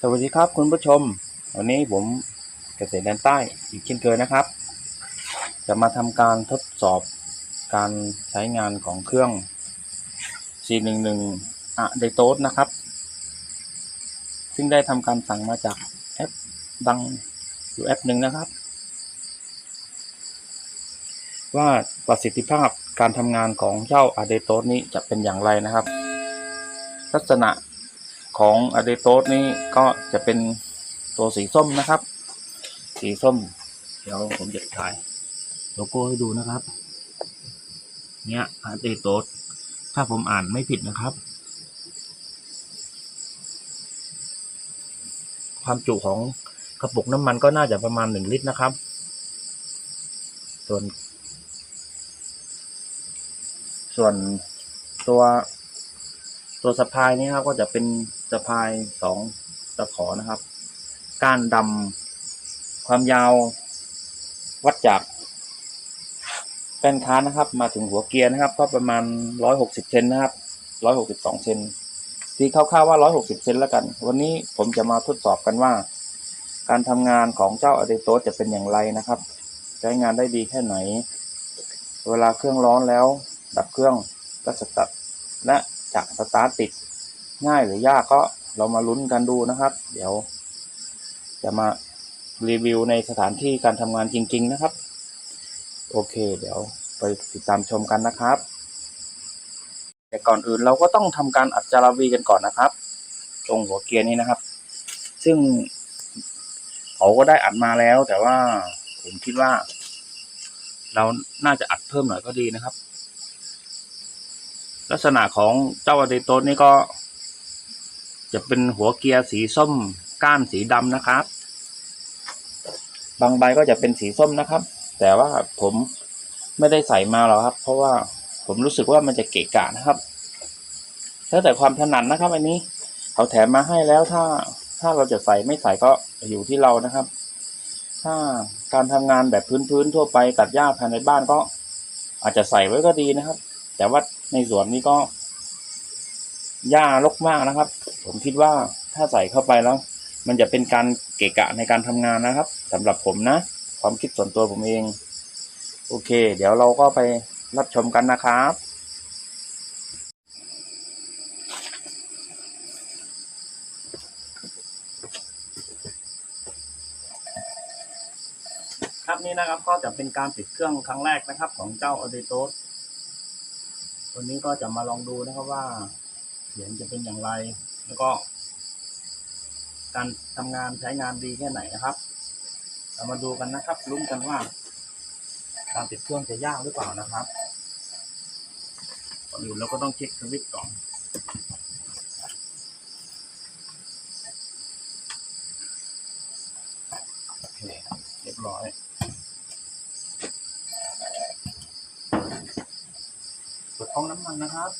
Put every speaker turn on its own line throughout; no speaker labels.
สวัสดีครับคุณผู้ชม วันนี้ผมเกษตรแดนใต้อีกเช่นเคยนะครับ จะมาทำการทดสอบการใช้งานของเครื่อง411 อะเดโตสนะครับ ซึ่งได้ทำการสั่งมาจากแอปดังอยู่แอปหนึ่งนะครับ ว่าประสิทธิภาพการทำงานของเจ้าอะเดโตสนี้จะเป็นอย่างไรนะครับ ลักษณะ ของอะเดโตสนี้ก็จะเป็นตัวสีส้มนะครับ สีส้ม เดี๋ยวผมจะถ่ายโลโก้ให้ดูนะครับ เนี่ยอะเดโตสถ้าผมอ่านไม่ผิดนะครับ ความจุของกระปุกน้ำมันก็น่าจะประมาณหนึ่งลิตรนะครับ ส่วน ส่วนตัวตัวสะพายนี้ครับก็จะเป็น สะพายสองตะขอนะครับ ก้านดำความยาววัดจากแป้นค้านนะครับ มาถึงหัวเกียร์นะครับ ก็ประมาณร้อยหกสิบเซนนะครับร้อยหกสิบสองเซนตีคร่าวๆว่าร้อยหกสิบเซนแล้วกัน วันนี้ผมจะมาทดสอบกันว่า การทำงานของเจ้าอเดโตจะเป็นอย่างไรนะครับ ใช้งานได้ดีแค่ไหน เวลาเครื่องร้อนแล้ว ดับเครื่องก็สตาร์ทและจะสตาร์ทติด ง่ายหรือยากก็เรามาลุ้นกันดูนะครับ เดี๋ยว จะมารีวิวในสถานที่การทำงานจริง ๆ นะครับ โอเค เดี๋ยวไปติดตามชมกันนะครับ แต่ก่อนอื่นเราก็ต้องทำการอัดจาราวีกันก่อนนะครับ ตรงหัวเกียร์นี้นะครับ ซึ่งเขาก็ได้อัดมาแล้ว แต่ว่าผมคิดว่า เราน่าจะอัดเพิ่มหน่อยก็ดีนะครับ ลักษณะของเจ้าอะเดโตสนี่ก็ จะเป็นหัวเกียร์สีส้มก้านสีดำนะครับ บางใบก็จะเป็นสีส้มนะครับ แต่ว่าผมไม่ได้ใส่มาหรอกครับ เพราะว่าผมรู้สึกว่ามันจะเกะกะนะครับแล้วแต่ความถนัดนะครับอันนี้เขาแถมมาให้แล้วถ้าถ้าเราจะใส่ไม่ใส่ก็อยู่ที่เรานะครับ ถ้าการทำงานแบบพื้นๆทั่วไปตัดหญ้าภายในบ้านก็ อาจจะใส่ไว้ก็ดีนะครับ แต่ว่าในสวนนี้ก็หญ้ารกมากนะครับ ผมคิดว่าถ้าใส่เข้าไปแล้ว มันจะเป็นการเกะกะในการทำงานนะครับ สำหรับผมนะ ความคิดส่วนตัวผมเอง โอเค เดี๋ยวเราก็ไปรับชมกันนะครับครับนี่นะครับก็จะเป็นการติดเครื่องครั้งแรกนะครับ ของเจ้าอ d ดโตสตัวนี้ก็จะมาลองดูนะครับว่าเสียงจะเป็นอย่างไร แล้วก็ การทำงานใช้งานดีแค่ไหนนะครับ เรามาดูกันนะครับลุ้นกันว่า การติดเครื่องจะยากหรือเปล่านะครับก่อนอื่นเราก็ต้องเช็คสวิตช์ก่อนโอเคเรียบร้อยเปิดท้องน้ำมันนะครับ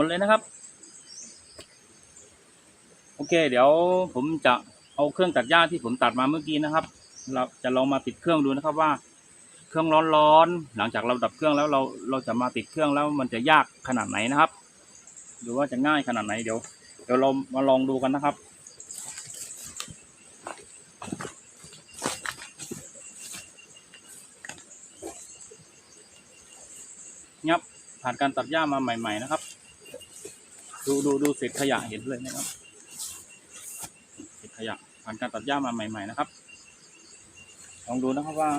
มดเลยนะครับ โอเค เดี๋ยวผมจะเอาเครื่องตัดหญ้าที่ผมตัดมาเมื่อกี้นะครับ เราจะลองมาติดเครื่องดูนะครับว่า เครื่องร้อนๆหลังจากเราดับเครื่องแล้วเราเราจะมาติดเครื่องแล้วมันจะยากขนาดไหนนะครับหรือว่าจะง่ายขนาดไหนเดี๋ยว เดี๋ยวเรามาลองดูกันนะครับงับผ่านการตัดหญ้ามาใหม่ ๆ นะครับ ดูดูดูเศษขยะเห็นเลยนะครับเศษขยะผ่านการตัดหญ้ามาใหม่ ๆ นะครับ ลองดูนะครับว่า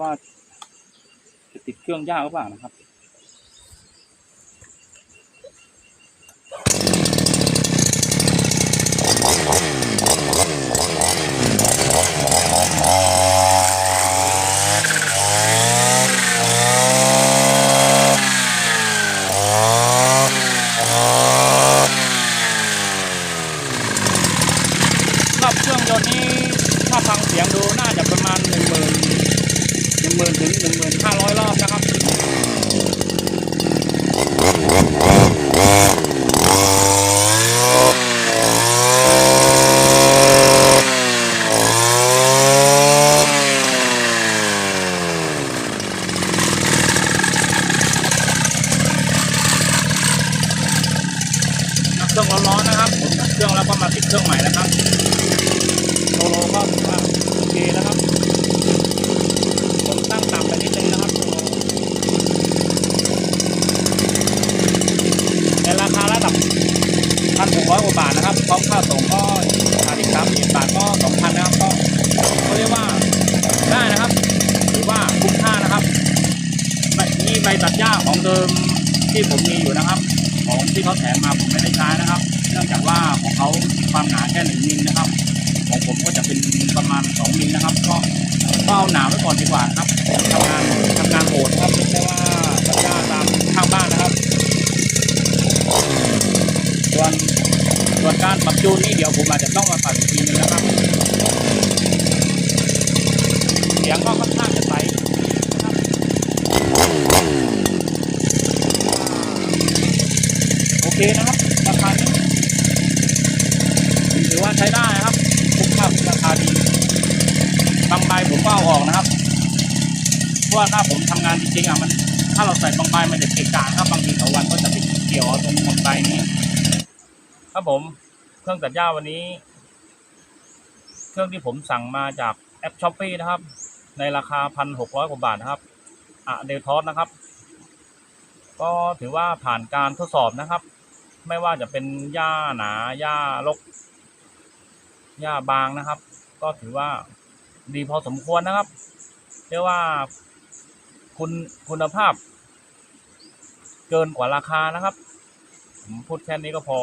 ว่าจะติดเครื่องหญ้าหรือเปล่านะครับ รอบเครื่องยนต์นี้ถ้าฟังเสียงดูน่าจะประมาณหนึ่งหมื่นหนึ่งหมื่นถึงหนึ่งหมื่นห้าร้อยรอบนะครับ เครื่องร้อนๆนะครับผมดับเครื่องแล้วก็มาติดเครื่องใหม่นะครับโซโลก็ถือว่าโอเคนะครับ ผมตั้งต่ำไปนิดนึงนะครับโซโลในราคาระดับพันหกร้อยกว่าบาทนะครับพร้อมค่าส่งก็ขาดอีกสามสิบบาทก็สองพันนะครับก็เขาเรียกว่าได้นะครับ หรือว่าคุ้มค่านะครับนี่ใบตัดหญ้าของเดิมที่ผมมีอยู่นะครับ ของที่เขาแถมมาผมไม่ได้ใช้นะครับ เนื่องจากว่าของเขามีความหนาแค่หนึ่งมิลนะครับ ของผมก็จะเป็นประมาณสองมิลนะครับ ก็ ก็เอาหนาวไว้ก่อนดีกว่าครับทำงานทำงานโหดครับไม่ใช่ว่าตัดหญ้าตามข้างบ้านนะครับ ส่วนส่วนการปรับจูนนี่เดี๋ยวผมอาจจะต้องมาปรับอีกทีนึงนะครับเสียงก็ค่อนข้างจะใสโอเคนะครับ ราคานี้ถือว่าใช้ได้นะครับคุ้มค่าราคาดีบางใบผมก็เอาออกนะครับ เพ ราะว่าถ้าผมทำงานจริงๆอะมัน ถ้าเราใส่บางใบมันจะเกะกะครับบางทีต่อวันก็จะไปเกี่ยวตรงบางใบนี้ ครับผมเครื่องตัดหญ้าวันนี้ เครื่องที่ผมสั่งมาจากแอปช้อปปีนะครับ ในราคาพันหกร้อยกว่าบาทนะครับอะเดลทอสนะครับ ก็ถือว่าผ่านการทดสอบนะครับ ไม่ว่าจะเป็นหญ้าหนาหญ้ารกหญ้าบางนะครับ ก็ถือว่าดีพอสมควรนะครับเรียกว่า คุณคุณภาพ เกินกว่าราคานะครับ ผมพูดแค่นี้ก็พอ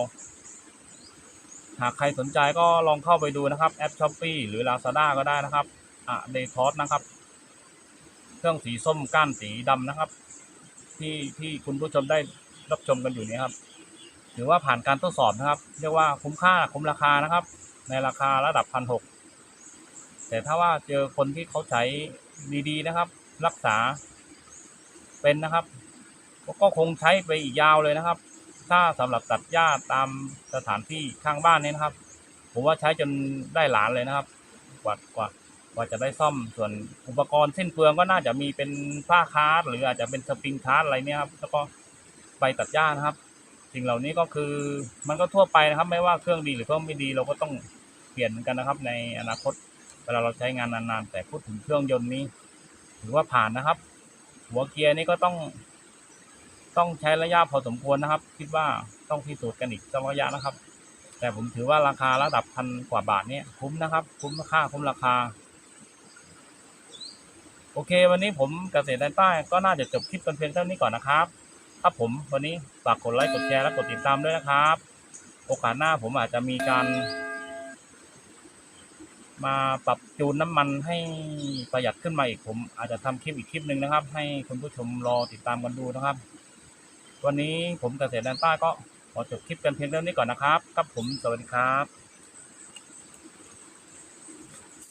หากใครสนใจก็ลองเข้าไปดูนะครับ แอปช้อปปีหรือ Lazada ก็ได้นะครับอะเดทอสนะครับ เครื่องสีส้มก้านสีดำนะครับ ที่ที่คุณผู้ชมได้รับชมกันอยู่นี้ครับ ถือว่าผ่านการทดสอบนะครับ เรียกว่าคุ้มค่าคุ้มราคานะครับ ในราคาระดับพันหกแต่ถ้าว่าเจอคนที่เขาใช้ดีๆนะครับ รักษา เป็นนะครับ ก็คงใช้ไปอีกยาวเลยนะครับ ถ้าสำหรับตัดหญ้าตามสถานที่ข้างบ้านเนี่ยนะครับ ผมว่าใช้จนได้หลานเลยนะครับ กว่ากว่ากว่าจะได้ซ่อมส่วนอุปกรณ์เส้นเปลืองก็น่าจะมีเป็นผ้าคาร์ดหรืออาจจะเป็นสปริงคาร์ดอะไรเนี่ยครับแล้วก็ใบตัดหญ้านะครับ สิ่งเหล่านี้ก็คือมันก็ทั่วไปนะครับ ไม่ว่าเครื่องดีหรือเครื่องไม่ดีเราก็ต้องเปลี่ยนเหมือนกันนะครับ ในอนาคตเวลาเราใช้งานนานๆแต่พูดถึงเครื่องยนต์นี้ ถือว่าผ่านนะครับ หัวเกียร์นี่ก็ต้อง ต้องใช้ระยะพอสมควรนะครับ คิดว่าต้องพิสูจน์กันอีกสักระยะนะครับ แต่ผมถือว่าราคาระดับพันกว่าบาทเนี่ยคุ้มนะครับ คุ้มค่าคุ้มราคา โอเค วันนี้ผมเกษตรแดนใต้ก็น่าจะจบคลิปกันเพียงเท่านี้ก่อนนะครับครับผมวันนี้ฝากกดไลค์กดแชร์และกดติดตามด้วยนะครับ โอกาสหน้าผมอาจจะมีการ มาปรับจูนน้ำมันให้ประหยัดขึ้นมาอีกผม อาจจะทำคลิปอีกคลิปหนึ่งนะครับ ให้คุณผู้ชมรอติดตามกันดูนะครับ วันนี้ผมเกษตรแดนใต้ก็ขอจบคลิปกันเพียงเท่านี้ก่อนนะครับครับผมสวัสดีครับ